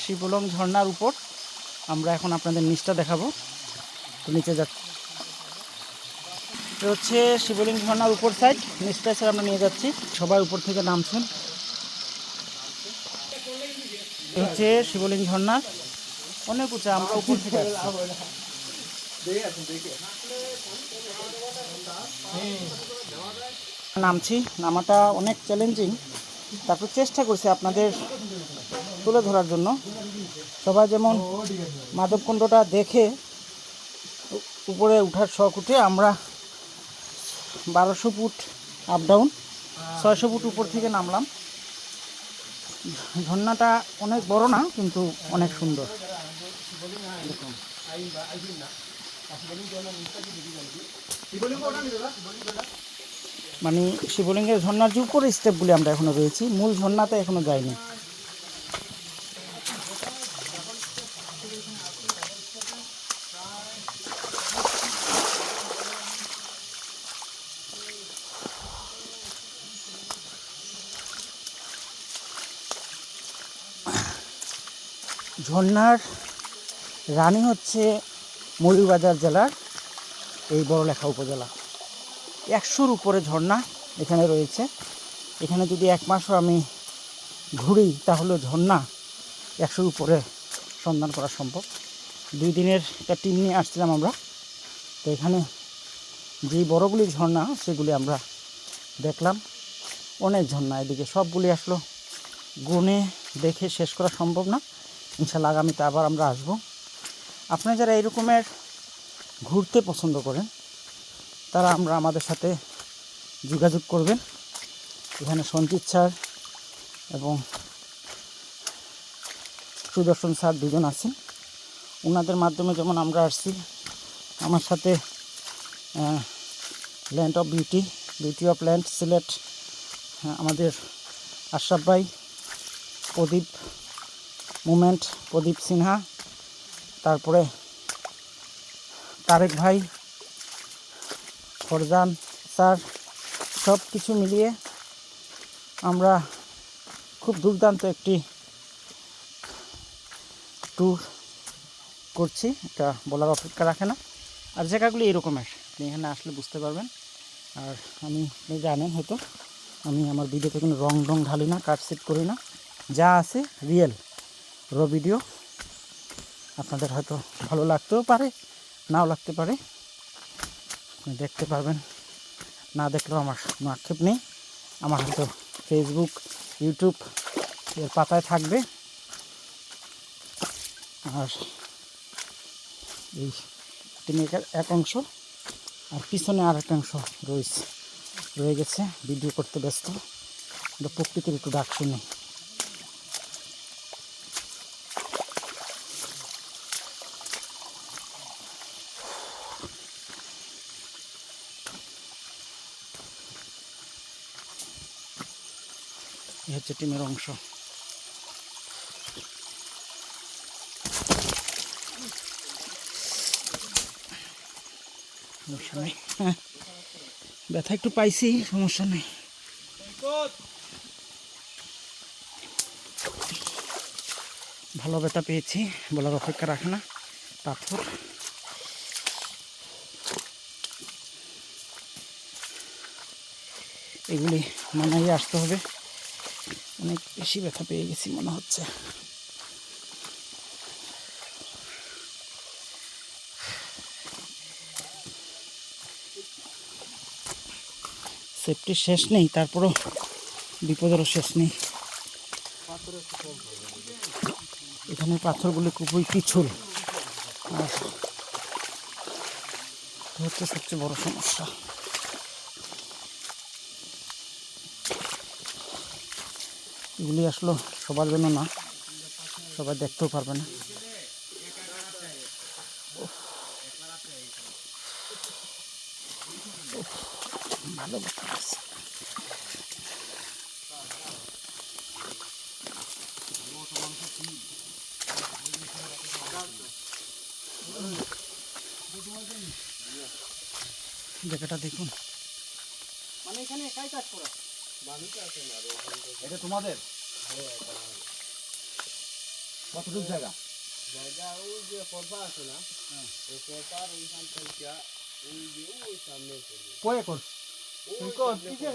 শিবলং ঝর্ণার উপর আমরা এখন আপনাদের নিচটা দেখাবো। তো নিচে যা এটা হচ্ছে শিবলিং ঝর্ণার উপর সাইড নিচটা স্যার আমরা নিয়ে যাচ্ছি। সবাই উপর থেকে নামছেন। হচ্ছে শিবলিং ঝর্ণা। অনেক উঁচা, আমরা উপর থেকে নামছি। নামাটা অনেক চ্যালেঞ্জিং তারপর চেষ্টা করছি আপনাদের তুলে ধরার জন্য সবাই যেমন মাধবকুণ্ডটা দেখে উপরে উঠার শখ উঠে আমরা বারোশো ফুট আপ ডাউন ছয়শো ফুট উপর থেকে নামলাম ঝর্ণাটা অনেক বড় না, কিন্তু অনেক সুন্দর। মানে শিবলিঙ্গের ঝর্ণার যে উপরে স্টেপগুলি আমরা এখনও রয়েছি, মূল ঝর্ণাতে এখনও যাইনি ঝর্ণার রানী হচ্ছে ময়ূরবাজার জেলার এই বড়লেখা উপজেলা। একশোর উপরে ঝর্ণা এখানে রয়েছে। এখানে যদি এক মাসও আমি ঘুরি, তাহলে ঝর্ণা একশোর উপরে সন্ধান করা সম্ভব। দুই দিনের একটা টিম নিয়ে আসছিলাম আমরা। তো এখানে যেই বড়গুলি ঝর্ণা, সেগুলি আমরা দেখলাম। অনেক ঝর্ণা এদিকে। সবগুলি আসলো গুনে দেখে শেষ করা সম্ভব না। ইনশাল্লাহ আগামীতে আবার আমরা আসব। আপনারা যারা এরকমের ঘুরতে পছন্দ করেন, তারা আমরা আমাদের সাথে যোগাযোগ করবেন। এখানে সঞ্জিত স্যার এবং সুদর্শন স্যার দুজন আছেন। ওনাদের মাধ্যমে যেমন আমরা আসছি, আমার সাথে land of beauty beauty of land Sylhet আমাদের আশরাফ ভাই, প্রদীপ মুমেন্ট, প্রদীপ সিনহা, তারপরে তারেক ভাই, ফরজান স্যার, সব কিছু মিলিয়ে আমরা খুব দুর্দান্ত একটি ট্যুর করছি। এটা বলার অপেক্ষা রাখে না। আর জায়গাগুলি এরকমের। আপনি এখানে আসলে বুঝতে পারবেন। আর আমি জানেন হয়তো, আমি আমার ভিডিওতে কোনো রং রং ঢালি না কাট সেট করি না। যা আছে রিয়েল। র ভিডিও আপনাদের হয়তো ভালো লাগতেও পারে, নাও লাগতে পারে। আপনি দেখতে পারবেন। না দেখলেও আমার কোনো আক্ষেপ নেই। আমার হয়তো ফেসবুক ইউটিউব এর পাতায় থাকবে। আর এই টিমের এক অংশ, আর পিছনে আর একটা অংশ রয়েছে, রয়ে গেছে। ভিডিও করতে ব্যস্ত। প্রকৃতির একটু ডাক শুনে। এই হচ্ছে টিমের অংশ। ব্যথা একটু পাইছি, সমস্যা নেই। ভালো ব্যথা পেয়েছি, বলার অপেক্ষা রাখে না, পাথর। এগুলি মানাইয়ে আসতে হবে। অনেক বেশি ব্যথা পেয়ে গেছি মনে হচ্ছে। সেফটির শেষ নেই, তারপরও বিপদেরও শেষ নেই। এখানে পাথরগুলি খুবই আর হচ্ছে সবচেয়ে বড় সমস্যা। এগুলি আসলো সবার জন্য না, সবাই দেখতেও পারবে না। ভালো জায়গাটা দেখুন। মানে এখানে একাই কাজ করা। এটা তোমাদের? কতটুক জায়গা? জায়গা ওই যে পর্দা আছে না ওই পর্দার ওইখান থেকে ওই যে ওই সামনে কয় একর ওই থেকে